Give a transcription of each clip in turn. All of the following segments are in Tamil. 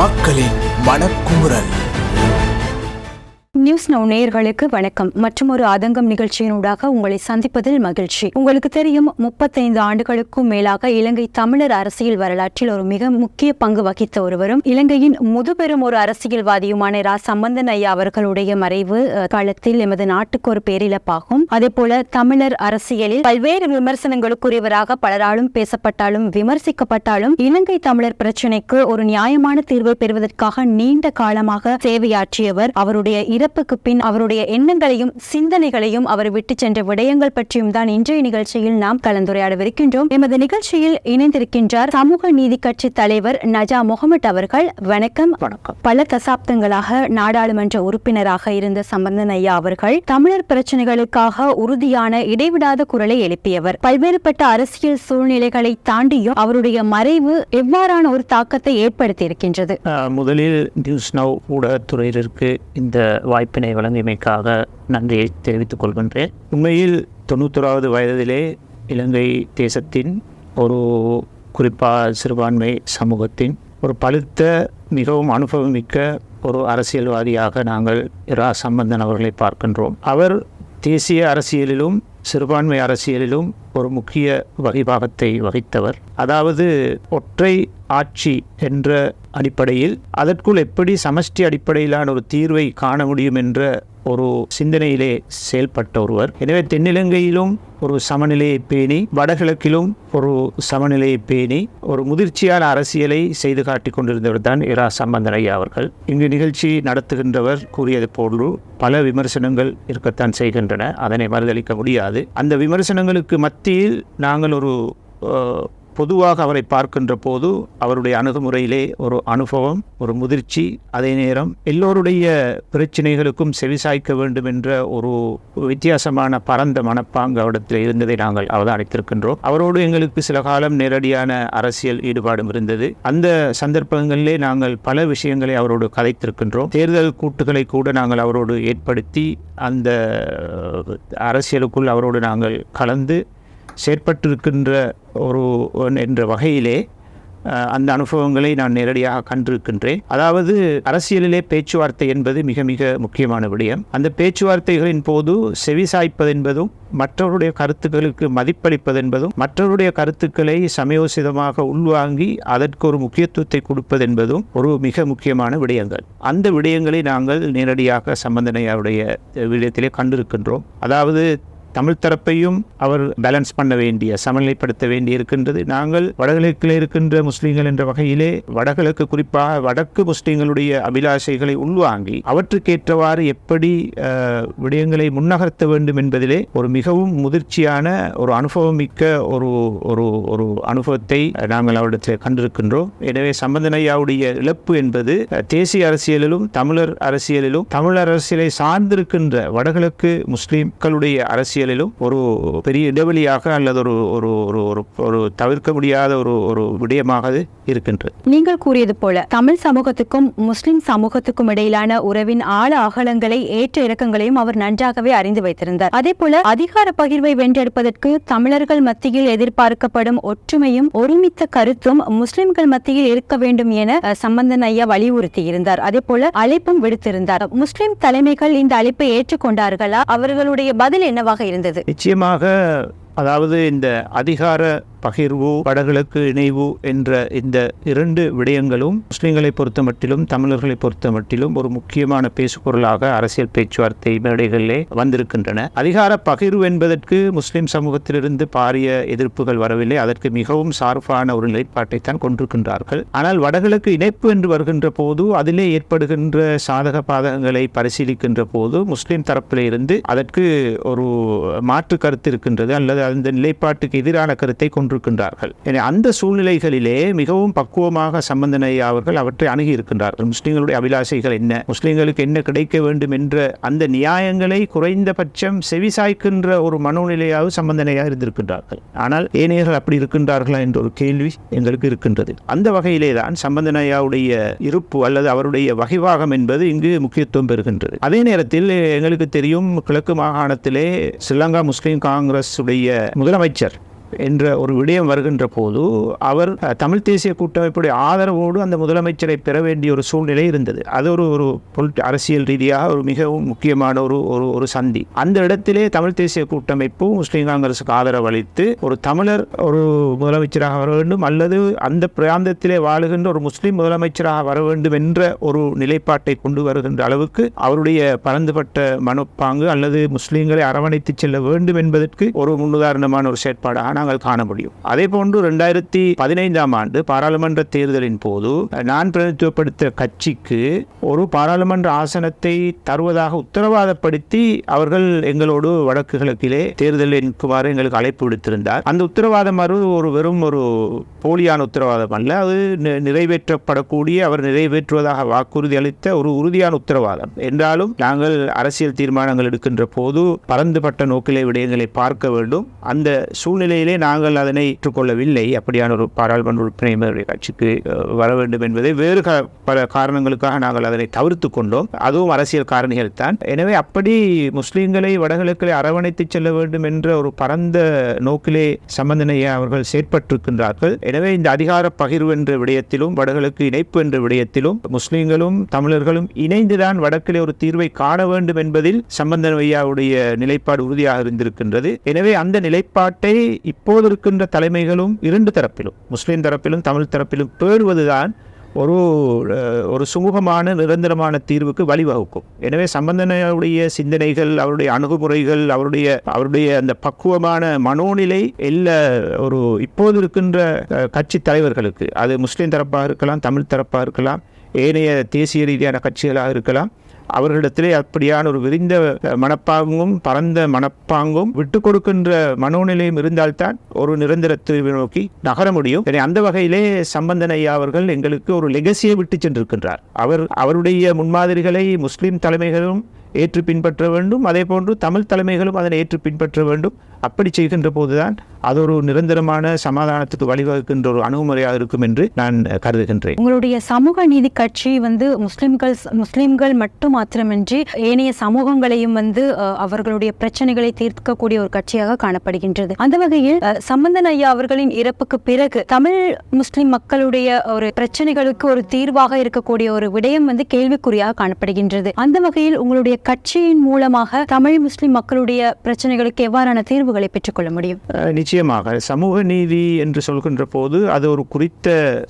மக்களின் மனக்குமுறல். நியூஸ் நவ் நேயர்களுக்கு வணக்கம். மற்றும் ஒரு ஆதங்கம் நிகழ்ச்சியினூடாக உங்களை சந்திப்பதில் மகிழ்ச்சி. உங்களுக்கு தெரியும் முப்பத்தைந்து ஆண்டுகளுக்கும் மேலாக இலங்கை தமிழர் அரசியல் வரலாற்றில் ஒரு மிக முக்கிய பங்கு வகித்த ஒருவரும் இலங்கையின் முதுபெரும் ஒரு அரசியல்வாதியுமான ரா சம்பந்தன் ஐயா அவர்களுடைய மறைவு காலத்தில் எமது நாட்டுக்கு ஒரு பேரிழப்பாகும். அதே போல தமிழர் அரசியலில் பல்வேறு விமர்சனங்களுக்குரியவராக பலராலும் பேசப்பட்டாலும் விமர்சிக்கப்பட்டாலும் இலங்கை தமிழர் பிரச்சினைக்கு ஒரு நியாயமான தீர்வை பெறுவதற்காக நீண்ட காலமாக சேவையாற்றியவர் அவருடைய இறப்புக்கு பின் அவருடைய எண்ணங்களையும் சிந்தனைகளையும் அவர் விட்டு சென்ற விடயங்கள் பற்றியும் தான் இன்றைய நிகழ்ச்சியில் நாம் கலந்துரையாடவிருக்கின்றோம். எமது நிகழ்ச்சியில் இணைந்திருக்கின்றார் சமூக நீதி கட்சி தலைவர் நஜா முகமது அவர்கள். வணக்கம். வணக்கம். பல தசாப்தங்களாக நாடாளுமன்ற உறுப்பினராக இருந்த சம்பந்தன் ஐயா அவர்கள் தமிழர் பிரச்சனைகளுக்காக உறுதியான இடைவிடாத குரலை எழுப்பியவர். பல்வேறுபட்ட அரசியல் சூழ்நிலைகளை தாண்டியும் அவருடைய மறைவு எவ்வாறான ஒரு தாக்கத்தை ஏற்படுத்தி இருக்கின்றது அஹ், முதலில் நியூஸ் நவ் ஊடகத்துறையினருக்கு இந்த வாய்ப்பினை வழங்கியமைக்காக நன்றியை தெரிவித்துக் கொள்கின்றேன். உண்மையில் தொண்ணூத்தொராவது வயதிலே இலங்கை தேசத்தின் ஒரு குறிப்பாக சிறுபான்மை சமூகத்தின் ஒரு பழுத்த மிகவும் அனுபவமிக்க ஒரு அரசியல்வாதியாக நாங்கள் இரா சம்பந்தன் அவர்களை பார்க்கின்றோம். அவர் தேசிய அரசியலிலும் சிறுபான்மை அரசியலிலும் ஒரு முக்கிய வகிபாகத்தை வகித்தவர். அதாவது ஒற்றை ஆட்சி என்ற அடிப்படையில் அதற்குள் எப்படி சமஷ்டி அடிப்படையிலான ஒரு தீர்வை காண முடியும் என்ற ஒரு சிந்தனையிலே செயல்பட்ட ஒருவர். எனவே தென்னிலங்கையிலும் ஒரு சமநிலையை பேணி வடகிழக்கிலும் ஒரு சமநிலையை பேணி ஒரு முதிர்ச்சியான அரசியலை செய்து காட்டிக் கொண்டிருந்தவர் தான் இரா சம்பந்தன் அவர்கள். இங்கு நிகழ்ச்சி நடத்துகின்றவர் கூறியது போன்று பல விமர்சனங்கள் இருக்கத்தான் செய்கின்றன. அதனை மறுதளிக்க முடியாது. அந்த விமர்சனங்களுக்கு மத்தியில் நாங்கள் ஒரு பொதுவாக அவரை பார்க்கின்ற போது அவருடைய அணுகுமுறையிலே ஒரு அனுபவம் ஒரு முதிர்ச்சி அதே நேரம் எல்லோருடைய பிரச்சனைகளுக்கும் செவிசாய்க்க வேண்டும் என்ற ஒரு வித்தியாசமான பரந்த மனப்பாங்கு அவரிடத்தில் இருந்ததை நாங்கள் அவதானித்திருக்கின்றோம். அவரோடு எங்களுக்கு சில காலம் நேரடியான அரசியல் ஈடுபாடும் இருந்தது. அந்த சந்தர்ப்பங்களிலே நாங்கள் பல விஷயங்களை அவரோடு கதைத்திருக்கின்றோம். தேர்தல் கூட்டுகளை கூட நாங்கள் அவரோடு ஏற்படுத்தி அந்த அரசியலுக்குள் அவரோடு நாங்கள் கலந்து செயற்பட்டிருக்கின்ற ஒரு என்ற வகையிலே அந்த அனுபவங்களை நான் நேரடியாக கண்டிருக்கின்றேன். அதாவது அரசியலிலே பேச்சுவார்த்தை என்பது மிக மிக முக்கியமான விடயம். அந்த பேச்சுவார்த்தைகளின் போது செவிசாய்ப்பதென்பதும் மற்றவருடைய கருத்துக்களுக்கு மதிப்பளிப்பதென்பதும் மற்றவருடைய கருத்துக்களை சமயோசிதமாக உள்வாங்கி அதற்கு ஒரு முக்கியத்துவத்தை கொடுப்பதென்பதும் ஒரு மிக முக்கியமான விடயங்கள். அந்த விடயங்களை நாங்கள் நேரடியாக சம்பந்தனையாருடைய விடயத்திலே கண்டிருக்கின்றோம். அதாவது தமிழ் தரப்பையும் அவர் பேலன்ஸ் பண்ண வேண்டிய சமநிலைப்படுத்த வேண்டி இருக்கின்றது நாங்கள் வடகிழக்கில் இருக்கின்ற முஸ்லீம்கள் என்ற வகையிலே வடகிழக்கு குறிப்பாக வடக்கு முஸ்லீம்களுடைய அபிலாஷைகளை உள்வாங்கி அவற்றுக்கேற்றவாறு எப்படி விடயங்களை முன்னகர்த்த வேண்டும் என்பதிலே ஒரு மிகவும் முதிர்ச்சியான ஒரு அனுபவம் மிக்க ஒரு ஒரு ஒரு அனுபவத்தை நாங்கள் அவரிடத்தில் கண்டிருக்கின்றோம். எனவே சம்பந்தனையாவுடைய இழப்பு என்பது தேசிய அரசியலிலும் தமிழர் அரசியலிலும் தமிழர் அரசியலை சார்ந்திருக்கின்ற வடகிழக்கு முஸ்லிம்களுடைய அரசியலிலும் ஒரு பெரிய இடைவெளியாக அல்லது ஒரு ஒரு ஒரு ஒரு ஒரு தவிர்க்க முடியாத ஒரு ஒரு விடயமாக இருக்கின்றது. நீங்கள் கூறியது போல தமிழ் சமூகத்துக்கும் முஸ்லிம் சமூகத்துக்கும் இடையிலான உறவின் ஆழ அகலங்களை ஏற்ற இறக்கங்களையும் அவர் நன்றாகவே அறிந்து வைத்திருந்தார். அதே போல அதிகார பகிர்வை வென்றெடுப்பதற்கு தமிழர்கள் மத்தியில் எதிர்பார்க்கப்படும் ஒற்றுமையும் ஒருமித்த கருத்தும் முஸ்லிம்கள் மத்தியில் இருக்க வேண்டும் என சம்பந்தன் ஐயா வலியுறுத்தி இருந்தார் அதே போல அழைப்பும் விடுத்திருந்தார். முஸ்லிம் தலைமைகள் இந்த அழைப்பை ஏற்றுக்கொண்டார்களா? அவர்களுடைய பதில் என்னவாக இருந்தது. நிச்சயமாக அதாவது இந்த அதிகார பகிர்வு வடகிழக்கு இணைவு என்ற இந்த இரண்டு விடயங்களும் முஸ்லீம்களை பொறுத்த மட்டிலும் தமிழர்களை பொறுத்த மட்டிலும் ஒரு முக்கியமான பேசுபொருளாக அரசியல் பேச்சுவார்த்தை மேடைகளிலே வந்திருக்கின்றன. அதிகார பகிர்வு என்பதற்கு முஸ்லிம் சமூகத்திலிருந்து பாரிய எதிர்ப்புகள் வரவில்லை. அதற்கு மிகவும் சார்பான ஒரு நிலைப்பாட்டை தான் கொண்டிருக்கின்றார்கள். ஆனால் வடகிழக்கு இணைப்பு என்று வருகின்ற போது அதிலே ஏற்படுகின்ற சாதக பாதகங்களை பரிசீலிக்கின்ற போது முஸ்லிம் தரப்பிலே இருந்து அதற்கு ஒரு மாற்று கருத்து இருக்கின்றது. அல்லது அந்த நிலைப்பாட்டுக்கு எதிரான கருத்தை கொண்டு கொண்டிருக்கின்றார்கள். எனவே அந்த சூழ்நிலைகளிலே மிகவும் பக்குவமாக சம்பந்தனை அவர்கள் அவற்றை அணுகி இருக்கின்றார்கள் முஸ்லீம்களுடைய அபிலாஷைகள் என்ன? முஸ்லீம்களுக்கு என்ன கிடைக்க வேண்டும் என்ற அந்த நியாயங்களை குறைந்தபட்சம் செவிசாய்க்கின்ற ஒரு மனோநிலையாக சம்பந்தனையாக இருந்திருக்கின்றார்கள். ஆனால் ஏனையர்கள் அப்படி இருக்கின்றார்களா என்ற ஒரு கேள்வி எங்களுக்கு இருக்கின்றது. அந்த வகையிலே தான் சம்பந்தனையாவுடைய இருப்பு அல்லது அவருடைய வகைவாகம் என்பது இங்கு முக்கியத்துவம் பெறுகின்றது. அதே நேரத்தில் எங்களுக்கு தெரியும் கிழக்கு மாகாணத்திலே ஸ்ரீலங்கா முஸ்லீம் காங்கிரஸ் உடைய முதலமைச்சர் என்ற ஒரு விடயம் வருகின்ற போது அவர் தமிழ் தேசிய கூட்டமைப்புடைய ஆதரவோடு அந்த முதலமைச்சரை பெற வேண்டிய ஒரு சூழ்நிலை இருந்தது. அது ஒரு ஒரு அரசியல் ரீதியாக ஒரு மிகவும் முக்கியமான ஒரு ஒரு ஒரு சந்தி. அந்த இடத்திலே தமிழ் தேசிய கூட்டமைப்பு முஸ்லீம் காங்கிரசுக்கு ஆதரவு அளித்து ஒரு தமிழர் ஒரு முதலமைச்சராக வர வேண்டும் அல்லது அந்த பிராந்தத்திலே வாழுகின்ற ஒரு முஸ்லீம் முதலமைச்சராக வர வேண்டும் என்ற ஒரு நிலைப்பாட்டை கொண்டு வருகின்ற அளவுக்கு அவருடைய பரந்துபட்ட மனப்பாங்கு அல்லது முஸ்லீம்களை அரவணைத்து செல்ல வேண்டும் என்பதற்கு ஒரு முன்னுதாரணமான ஒரு செயற்பாடாக நாங்கள் காண முடியும். அதே போன்று ரெண்டாயிரத்தி பதினைந்தாம் ஆண்டு பாராளுமன்ற தேர்தலின் போது நான் பிரதித்துவப்படுத்த கட்சிக்கு ஒரு பாராளுமன்ற ஆசனத்தை தருவதாக உத்தரவாதப்படுத்தி அவர்கள் எங்களோடு வடக்கு கிழக்கிலே தேர்தலில் நிற்குமாறு எங்களுக்கு அழைப்பு விடுத்திருந்தார். அந்த உத்தரவாதம் ஒரு வெறும் ஒரு போலியான உத்தரவாதம் அல்ல அது நிறைவேற்றப்படக்கூடிய அவர் நிறைவேற்றுவதாக வாக்குறுதி அளித்த ஒரு உறுதியான உத்தரவாதம். என்றாலும் நாங்கள் அரசியல் தீர்மானங்கள் எடுக்கின்ற போது பரந்துபட்ட நோக்கிலே விடயங்களை பார்க்க வேண்டும். அந்த சூழ்நிலையிலே நாங்கள் அதனை ஏற்றுக்கொள்ளவில்லை. அப்படியான ஒரு பாராளுமன்ற உறுப்பினர் கட்சிக்கு வர வேண்டும் என்பதை வேறு பல காரணங்களுக்காக நாங்கள் அதனை தவிர்த்து கொண்டோம். அதுவும் அரசியல் காரணிகள் தான். எனவே அப்படி முஸ்லீம்களை வடகிழக்கிலே அரவணைத்து செல்ல வேண்டும் என்ற ஒரு பரந்த நோக்கிலே சம்பந்தனையை அவர்கள் செயற்பட்டிருக்கின்றார்கள். எனவே இந்த அதிகார பகிர்வு என்ற விடயத்திலும் வடகிழக்கு இணைப்பு என்ற விடயத்திலும் முஸ்லீம்களும் தமிழர்களும் இணைந்துதான் வடக்கிலே ஒரு தீர்வை காண வேண்டும் என்பதில் சம்பந்தன் ஐயாவுடைய நிலைப்பாடு உறுதியாக இருந்திருக்கின்றது. எனவே அந்த நிலைப்பாட்டை இப்போது இருக்கின்ற தலைமைகளும் இரண்டு தரப்பிலும் முஸ்லீம் தரப்பிலும் தமிழ் தரப்பிலும் பேடுவதுதான் ஒரு ஒரு சுமூகமான நிரந்தரமான தீர்வுக்கு வழிவகுக்கும். எனவே சம்பந்தனுடைய சிந்தனைகள் அவருடைய அணுகுமுறைகள் அவருடைய அவருடைய அந்த பக்குவமான மனோநிலை எல்லா ஒரு இப்போது இருக்கின்ற கட்சி தலைவர்களுக்கு அது முஸ்லீம் தரப்பாக இருக்கலாம் தமிழ் தரப்பாக இருக்கலாம் ஏனைய தேசிய ரீதியான கட்சிகளாக இருக்கலாம் அவர்களிடத்திலே அப்படியான ஒரு விரிந்த மனப்பாங்கும் பரந்த மனப்பாங்கும் விட்டு கொடுக்கின்ற மனோநிலையும் இருந்தால்தான் ஒரு நிரந்தர தீர்வை நோக்கி நகர முடியும். அந்த வகையிலே சம்பந்தன் ஐயா அவர்கள் எங்களுக்கு ஒரு லெகசியை விட்டு சென்றிருக்கின்றார். அவர் அவருடைய முன்மாதிரிகளை முஸ்லீம் தலைமைகளும் ஏற்று பின்பற்ற வேண்டும். அதே போன்று தமிழ் தலைமைகளும் அதனை ஏற்று பின்பற்ற வேண்டும். அப்படி செய்கின்ற போதுதான் அது ஒரு நிரந்தரமான சமாதானத்துக்கு வழிவகுக்கின்ற ஒரு அணுகுமுறையாக இருக்கும் என்று நான் கருதுகின்றேன். உங்களுடைய சமூக நீதி கட்சி வந்து முஸ்லிம்கள் முஸ்லிம்கள் மட்டும் மாத்திரமின்றி ஏனைய சமூகங்களையும் வந்து அவர்களுடைய பிரச்சனைகளை தீர்க்கக்கூடிய ஒரு கட்சியாக காணப்படுகின்றது. அந்த வகையில் சம்பந்தன் ஐயா அவர்களின் இறப்புக்கு பிறகு தமிழ் முஸ்லிம் மக்களுடைய ஒரு பிரச்சனைகளுக்கு ஒரு தீர்வாக இருக்கக்கூடிய ஒரு விடயம் வந்து கேள்விக்குறியாக காணப்படுகின்றது. அந்த வகையில் உங்களுடைய கட்சியின் மூலமாக தமிழ் முஸ்லிம் மக்களுடைய பிரச்சனைகளுக்கு எவ்வாறான தீர்வுகளை பெற்றுக்கொள்ள முடியும்? நிச்சயமாக. சமூக நீதி என்று சொல்கின்ற போது அது ஒரு குறித்த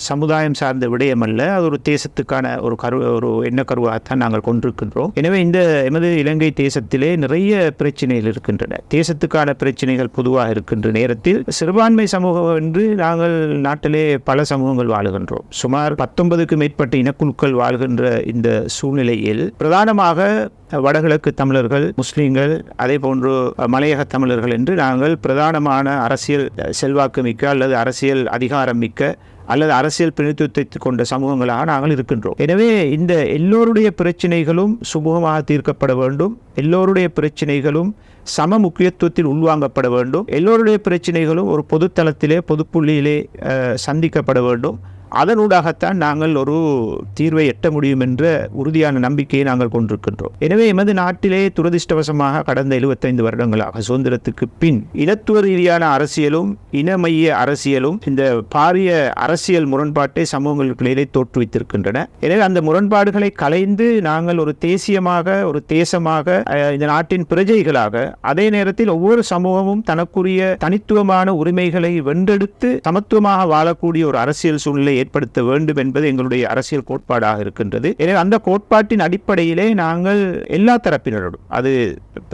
சமுதாயம் சார்ந்த விடயம் அல்ல அது ஒரு தேசத்துக்கான ஒரு கரு ஒரு எண்ண கருவாகத்தான் நாங்கள் கொண்டிருக்கின்றோம். எனவே இந்த எமது இலங்கை தேசத்திலே நிறைய பிரச்சனைகள் இருக்கின்றன. தேசத்துக்கான பிரச்சனைகள் பொதுவாக இருக்கின்ற நேரத்தில் சிறுபான்மை சமூகம் என்று நாங்கள் நாட்டிலே பல சமூகங்கள் வாழுகின்றோம். சுமார் பத்தொன்பதுக்கு மேற்பட்ட இனக்குழுக்கள் வாழ்கின்ற இந்த சூழ்நிலையில் பிரதானமாக வடகிழக்கு தமிழர்கள் முஸ்லீம்கள் அதே போன்று மலையக தமிழர்கள் என்று நாங்கள் பிரதானமான அரசியல் செல்வாக்கு மிக்க அல்லது அரசியல் அதிகாரம் மிக்க அல்லது அரசியல் பிரதித்துவத்தை கொண்ட சமூகங்களாக நாங்கள் இருக்கின்றோம். எனவே இந்த எல்லோருடைய பிரச்சனைகளும் சுமூகமாக தீர்க்கப்பட வேண்டும். எல்லோருடைய பிரச்சனைகளும் சம முக்கியத்துவத்தில் உள்வாங்கப்பட வேண்டும். எல்லோருடைய பிரச்சனைகளும் ஒரு பொதுத்தளத்திலே பொதுப்புள்ளியிலே சந்திக்கப்பட வேண்டும். அதனூடாகத்தான் நாங்கள் ஒரு தீர்வை எட்ட முடியும் என்ற உறுதியான நம்பிக்கையை நாங்கள் கொண்டிருக்கின்றோம். எனவே எமது நாட்டிலே துரதிர்ஷ்டவசமாக கடந்த 75 வருடங்களாக சுதந்திரத்துக்கு பின் இனத்துவ ரீதியான அரசியலும் இனமைய அரசியலும் இந்த பாரிய அரசியல் முரண்பாட்டை சமூகங்களுக்கிடையிலே தோற்றுவித்திருக்கின்றன. எனவே அந்த முரண்பாடுகளை கலைந்து நாங்கள் ஒரு தேசியமாக ஒரு தேசமாக இந்த நாட்டின் பிரஜைகளாக அதே நேரத்தில் ஒவ்வொரு சமூகமும் தனக்குரிய தனித்துவமான உரிமைகளை வென்றெடுத்து சமத்துவமாக வாழக்கூடிய ஒரு அரசியல் சூழ்நிலை ஏற்படுத்த வேண்டும் என்பது எங்களுடைய அரசியல் கோட்பாடாக இருக்கின்றது. எனவே அந்த கோட்பாட்டின் அடிப்படையிலே நாங்கள் எல்லா தரப்பினரோடும் அது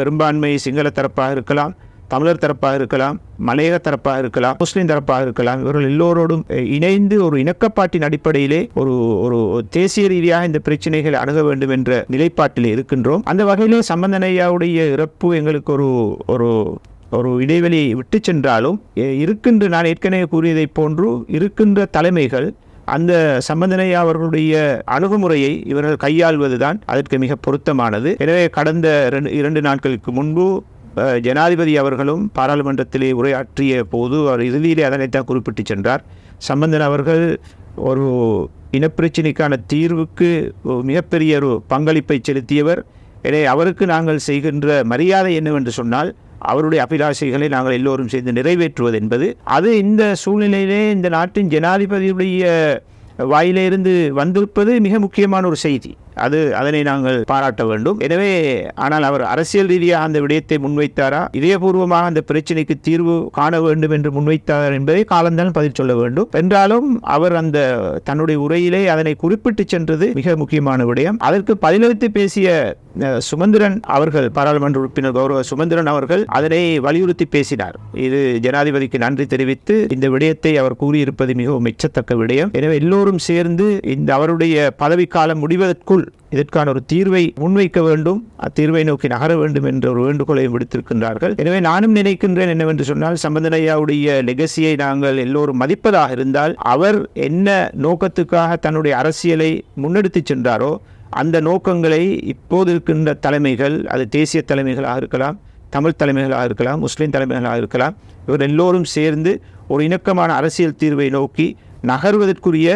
பெரும்பான்மை சிங்கள தரப்பாக இருக்கலாம் தமிழர் தரப்பாக இருக்கலாம் மலையக தரப்பாக இருக்கலாம் முஸ்லீம் தரப்பாக இருக்கலாம் இவர்கள் எல்லோரோடும் இணைந்து ஒரு இணக்கப்பாட்டின் அடிப்படையிலே ஒரு ஒரு தேசிய ரீதியாக இந்த பிரச்சனைகளை அணுக வேண்டும் என்ற நிலைப்பாட்டில் இருக்கின்றோம். அந்த வகையிலே சம்பந்தனையாவுடைய இறப்பு எங்களுக்கு ஒரு ஒரு ஒரு இடைவெளியை விட்டு சென்றாலும் இருக்கின்ற நான் ஏற்கனவே கூறியதைப் போன்று இருக்கின்ற தலைமைகள் அந்த சம்பந்தனை அவர்களுடைய அணுகுமுறையை இவர்கள் கையாள்வதுதான் அதற்கு மிக பொருத்தமானது. எனவே கடந்த ரெண்டு இரண்டு நாட்களுக்கு முன்பு ஜனாதிபதி அவர்களும் பாராளுமன்றத்திலே உரையாற்றிய போது அவர் இறுதியிலே அதனைத்தான் குறிப்பிட்டு சென்றார். சம்பந்தன் அவர்கள் ஒரு இனப்பிரச்சினைக்கான தீர்வுக்கு மிகப்பெரிய ஒரு பங்களிப்பை செலுத்தியவர். எனவே அவருக்கு நாங்கள் செய்கின்ற மரியாதை என்னவென்று சொன்னால் அவருடைய அபிலாஷைகளை நாங்கள் எல்லோரும் சேர்ந்து நிறைவேற்றுவது என்பது அது இந்த சூழ்நிலையிலே இந்த நாட்டின் ஜனாதிபதியுடைய வாயிலிருந்து வந்திருப்பது மிக முக்கியமான ஒரு செய்தி. அது அதனை நாங்கள் பாராட்ட வேண்டும். எனவே ஆனால் அவர் அரசியல் ரீதியாக அந்த விடயத்தை முன்வைத்தாரா? இதயபூர்வமாக அந்த பிரச்சனைக்கு தீர்வு காண வேண்டும் என்று முன்வைத்தார் என்பதை காலம்தான் பதில் சொல்ல வேண்டும். என்றாலும் அவர் அந்த தன்னுடைய உரையிலே அதனை குறிப்பிட்டு சென்றது மிக முக்கியமான விடயம். அதற்கு பதிலளித்து பேசிய சுமந்திரன் அவர்கள் பாராளுமன்ற உறுப்பினர் கௌரவ சுமந்திரன் அவர்கள் அதனை வலியுறுத்தி பேசினார். இது ஜனாதிபதிக்கு நன்றி தெரிவித்து இந்த விடயத்தை அவர் கூறியிருப்பது மிகவும் மெச்சத்தக்க விடயம். எனவே எல்லோரும் சேர்ந்து இந்த அவருடைய பதவிக்காலம் முடிவதற்குள் இதற்கான ஒரு தீர்வை முன்வைக்க வேண்டும் அத்தீர்வை நோக்கி நகர வேண்டும் என்ற ஒரு வேண்டுகோளையும் விடுத்திருக்கின்றார்கள். எனவே நானும் நினைக்கின்றேன் என்னவென்று சொன்னால் சம்பந்தனையாவுடைய லெகசியை நாங்கள் எல்லோரும் மதிப்பதாக இருந்தால் அவர் என்ன நோக்கத்துக்காக தன்னுடைய அரசியலை முன்னெடுத்துச் சென்றாரோ அந்த நோக்கங்களை இப்போது இருக்கின்ற தலைமைகள் அது தேசிய தலைமைகளாக இருக்கலாம் தமிழ் தலைமைகளாக இருக்கலாம் முஸ்லீம் தலைமைகளாக இருக்கலாம் இவர் எல்லோரும் சேர்ந்து ஒரு இணக்கமான அரசியல் தீர்வை நோக்கி நகர்வதற்குரிய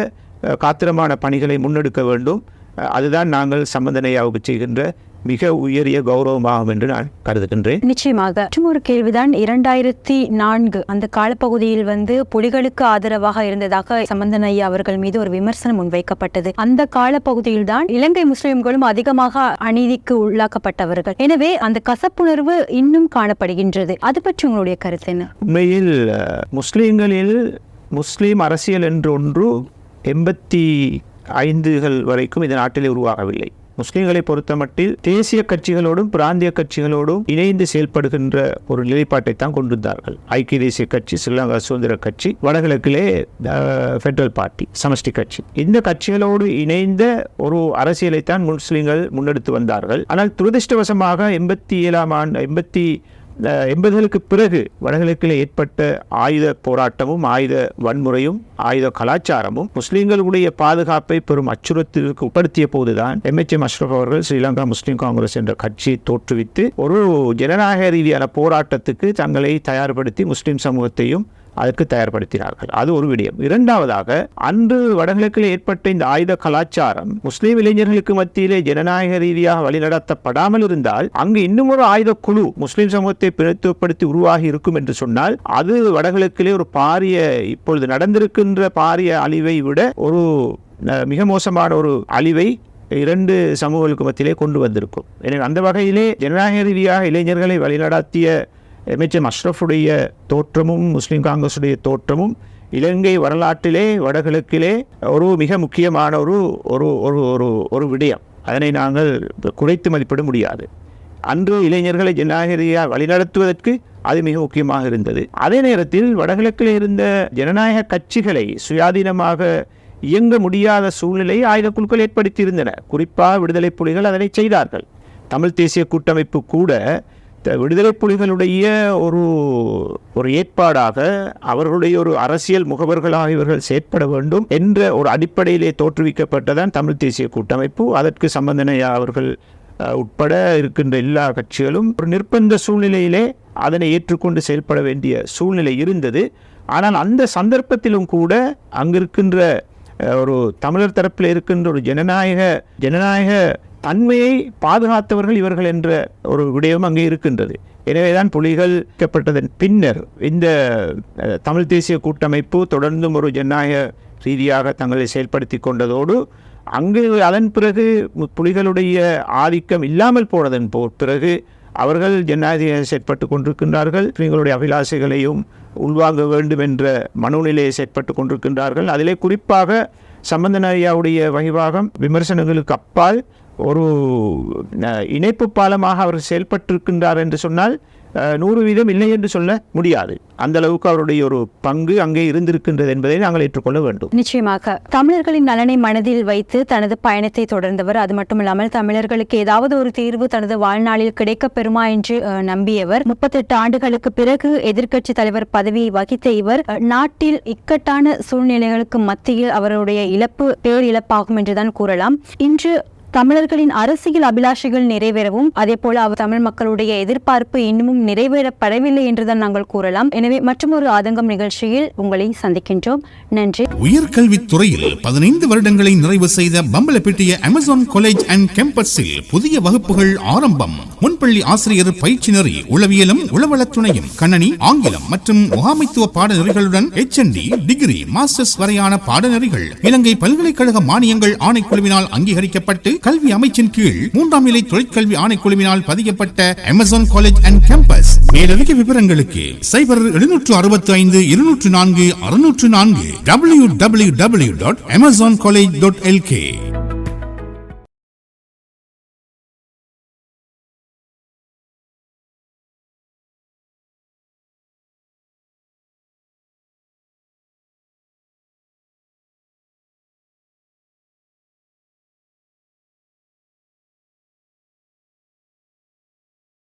காத்திரமான பணிகளை முன்னெடுக்க வேண்டும். அதுதான் நாங்கள் சம்பந்தனையாவுக்கு செய்கின்ற மிக உயரிய கௌரவமாகும் என்று நான் கருதுகின்றேன். நிச்சயமாக. மற்றும் ஒரு கேள்விதான் இரண்டாயிரத்தி நான்கு அந்த காலப்பகுதியில் வந்து புலிகளுக்கு ஆதரவாக இருந்ததாக சம்பந்தன் ஐயா அவர்கள் மீது ஒரு விமர்சனம் முன்வைக்கப்பட்டது. அந்த காலப்பகுதியில் தான் இலங்கை முஸ்லிம்களும் அதிகமாக அநீதிக்கு உள்ளாக்கப்பட்டவர்கள். எனவே அந்த கசப்புணர்வு இன்னும் காணப்படுகின்றது. அது பற்றி உங்களுடைய கருத்து என்ன? உண்மையில் முஸ்லீம்களில் முஸ்லீம் அரசியல் என்று ஒன்று எண்பத்தி ஐந்துகள் வரைக்கும் இந்த நாட்டிலே உருவாகவில்லை. முஸ்லீம்களை பொறுத்தமட்டில் தேசிய கட்சிகளோடும் பிராந்திய கட்சிகளோடும் இணைந்து செயல்படுகின்ற ஒரு நிலைப்பாட்டை தான் கொண்டிருந்தார்கள். ஐக்கிய தேசிய கட்சி ஸ்ரீலங்கா சுதந்திர கட்சி வடகிழக்கிலே ஃபெடரல் பார்ட்டி சமஷ்டி கட்சி. இந்த கட்சிகளோடு இணைந்த ஒரு அரசியலைத்தான் முஸ்லீம்கள் முன்னெடுத்து வந்தார்கள். ஆனால் துரதிருஷ்டவசமாக எண்பத்தி ஏழாம் ஆண்டு எண்பத்தி எண்பதுகளுக்கு பிறகு வடகிழக்கில் ஏற்பட்ட ஆயுத போராட்டமும் ஆயுத வன்முறையும் ஆயுத கலாச்சாரமும் முஸ்லீம்களுடைய பாதுகாப்பை பெரும் அச்சுறுத்தலுக்கு உட்படுத்திய போதுதான் எம்எச்எம் அஷ்ரப் அவர்கள் ஸ்ரீலங்கா முஸ்லீம் காங்கிரஸ் என்ற கட்சியை தோற்றுவித்து ஒரு ஜனநாயக ரீதியான போராட்டத்துக்கு தங்களை தயார்படுத்தி முஸ்லீம் சமூகத்தையும் அதற்கு தயார்படுத்தினார்கள். அது ஒரு விடயம். இரண்டாவதாக அன்று வடகிழக்கில் ஏற்பட்ட இந்த ஆயுத கலாச்சாரம் முஸ்லீம் இளைஞர்களுக்கு மத்தியிலே ஜனநாயக ரீதியாக வழிநடத்தப்படாமல் இருந்தால் அங்கு இன்னும் ஒரு ஆயுத குழு முஸ்லீம் சமூகத்தை பிரதித்துவப்படுத்தி உருவாகி இருக்கும் என்று சொன்னால் அது வடகிழக்கிலே ஒரு பாரிய இப்பொழுது நடந்திருக்கின்ற பாரிய அழிவை விட ஒரு மிக மோசமான ஒரு அழிவை இரண்டு சமூகங்களுக்கு மத்தியிலே கொண்டு வந்திருக்கும். எனவே அந்த வகையிலே ஜனநாயக ரீதியாக இளைஞர்களை வழிநடாத்திய எம்எச்எம் அஷ்ரஃபுடைய தோற்றமும் முஸ்லீம் காங்கிரஸுடைய தோற்றமும் இலங்கை வரலாற்றிலே வடகிழக்கிலே ஒரு மிக முக்கியமான ஒரு ஒரு ஒரு ஒரு ஒரு விடயம். அதனை நாங்கள் குறைத்து மதிப்பிட முடியாது. அன்று இளைஞர்களை ஜனநாயகரியாக வழிநடத்துவதற்கு அது மிக முக்கியமாக இருந்தது. அதே நேரத்தில் வடகிழக்கில் இருந்த ஜனநாயக கட்சிகளை சுயாதீனமாக இயங்க முடியாத சூழ்நிலையை ஆயுத குழுக்கள் ஏற்படுத்தியிருந்தன. குறிப்பாக விடுதலை புலிகள் அதனை செய்தார்கள். தமிழ் தேசிய கூட்டமைப்பு கூட விடுதலை புலிகளுடைய ஒரு ஒரு ஏற்பாடாக அவர்களுடைய ஒரு அரசியல் முகவர்களாக இவர்கள் செயற்பட வேண்டும் என்ற ஒரு அடிப்படையிலே தோற்றுவிக்கப்பட்டதான் தமிழ் தேசிய கூட்டமைப்பு. அதற்கு சம்பந்தனையா அவர்கள் உட்பட இருக்கின்ற எல்லா கட்சிகளும் ஒரு நிர்பந்த சூழ்நிலையிலே அதனை ஏற்றுக்கொண்டு செயல்பட வேண்டிய சூழ்நிலை இருந்தது. ஆனால் அந்த சந்தர்ப்பத்திலும் கூட அங்கிருக்கின்ற ஒரு தமிழர் தரப்பில் இருக்கின்ற ஒரு ஜனநாயக ஜனநாயக தன்மையை பாதுகாத்தவர்கள் இவர்கள் என்ற ஒரு விடயம் அங்கே இருக்கின்றது. எனவேதான் புலிகள் வைக்கப்பட்டதன் பின்னர் இந்த தமிழ் தேசிய கூட்டமைப்பு தொடர்ந்தும் ஒரு ஜனநாயக ரீதியாக தங்களை செயல்படுத்தி கொண்டதோடு அங்கு அதன் பிறகு புலிகளுடைய ஆதிக்கம் இல்லாமல் போனதன் போ பிறகு அவர்கள் ஜனநாயக செயற்பட்டு கொண்டிருக்கின்றார்கள். புலிகளுடைய அபிலாசைகளையும் உள்வாங்க வேண்டும் என்ற மனோநிலையை செயற்பட்டு கொண்டிருக்கின்றார்கள். அதிலே குறிப்பாக சம்பந்தனாரியாவுடைய வகிவாகம் விமர்சனங்களுக்கு அப்பால் ஒரு இணைப்பு பாலமாக அவர் செயல்பட்டிருக்கின்றார் என்று சொன்னால் நூறு வீதம் இல்லை என்று சொல்ல முடியாது. அந்த அளவுக்கு அவருடைய ஒரு பங்கு அங்கே இருந்திருக்கின்றது என்பதை நாங்கள் ஏற்றுக்கொள்ள வேண்டும். நிச்சயமாக. தமிழர்களின் நலனை மனதில் வைத்து தனது பயணத்தை தொடர்ந்தவர். அது மட்டுமில்லாமல் தமிழர்களுக்கு ஏதாவது ஒரு தீர்வு தனது வாழ்நாளில் கிடைக்கப் பெறுமா என்று நம்பியவர். முப்பத்தெட்டு ஆண்டுகளுக்கு பிறகு எதிர்க்கட்சி தலைவர் பதவியை வகித்த இவர் நாட்டில் இக்கட்டான சூழ்நிலைகளுக்கு மத்தியில் அவருடைய இழப்பு பேர் இழப்பாகும் என்றுதான் கூறலாம். இன்று தமிழர்களின் அரசியல் அபிலாஷைகள் நிறைவேறவும் அதே போல அவர் தமிழ் மக்களுடைய எதிர்பார்ப்பு இன்னமும் நிறைவேறப்படவில்லை என்றுதான் நாங்கள் கூறலாம். எனவே மற்றொரு ஆதங்கம் நிகழ்ச்சியில் உங்களை சந்திக்கின்றோம். நன்றி. உயர்கல்வித் துறையில் பதினைந்து வருடங்களை நிறைவு செய்த பம்பலப்பேட்டிய அமேசான் காலேஜ் அண்ட் கேம்பஸில் புதிய வகுப்புகள் ஆரம்பம். முன்பள்ளி ஆசிரியர் பயிற்சி நெறி உளவியலும் உளவளத்துணையும் கணனி ஆங்கிலம் மற்றும் முகாமைத்துவ பாடநெறிகளுடன் எச் டிகிரி மாஸ்டர்ஸ் வரையான பாடநெறிகள் இலங்கை பல்கலைக்கழக மானியங்கள் ஆணைக்குழுவினால் அங்கீகரிக்கப்பட்டு கல்வி அமைச்சின் கீழ் மூன்றாம் நிலை தொழிற்கல்வி ஆணைக்குழுவினால் பதியப்பட்ட அமேசான் காலேஜ் அண்ட் கேம்பஸ் மேலதிக விவரங்களுக்கு சைபர் எழுநூற்று அறுபத்தி ஐந்து இருநூற்று நான்கு அறுநூற்று நான்கு W W W dot Amazon college dot LK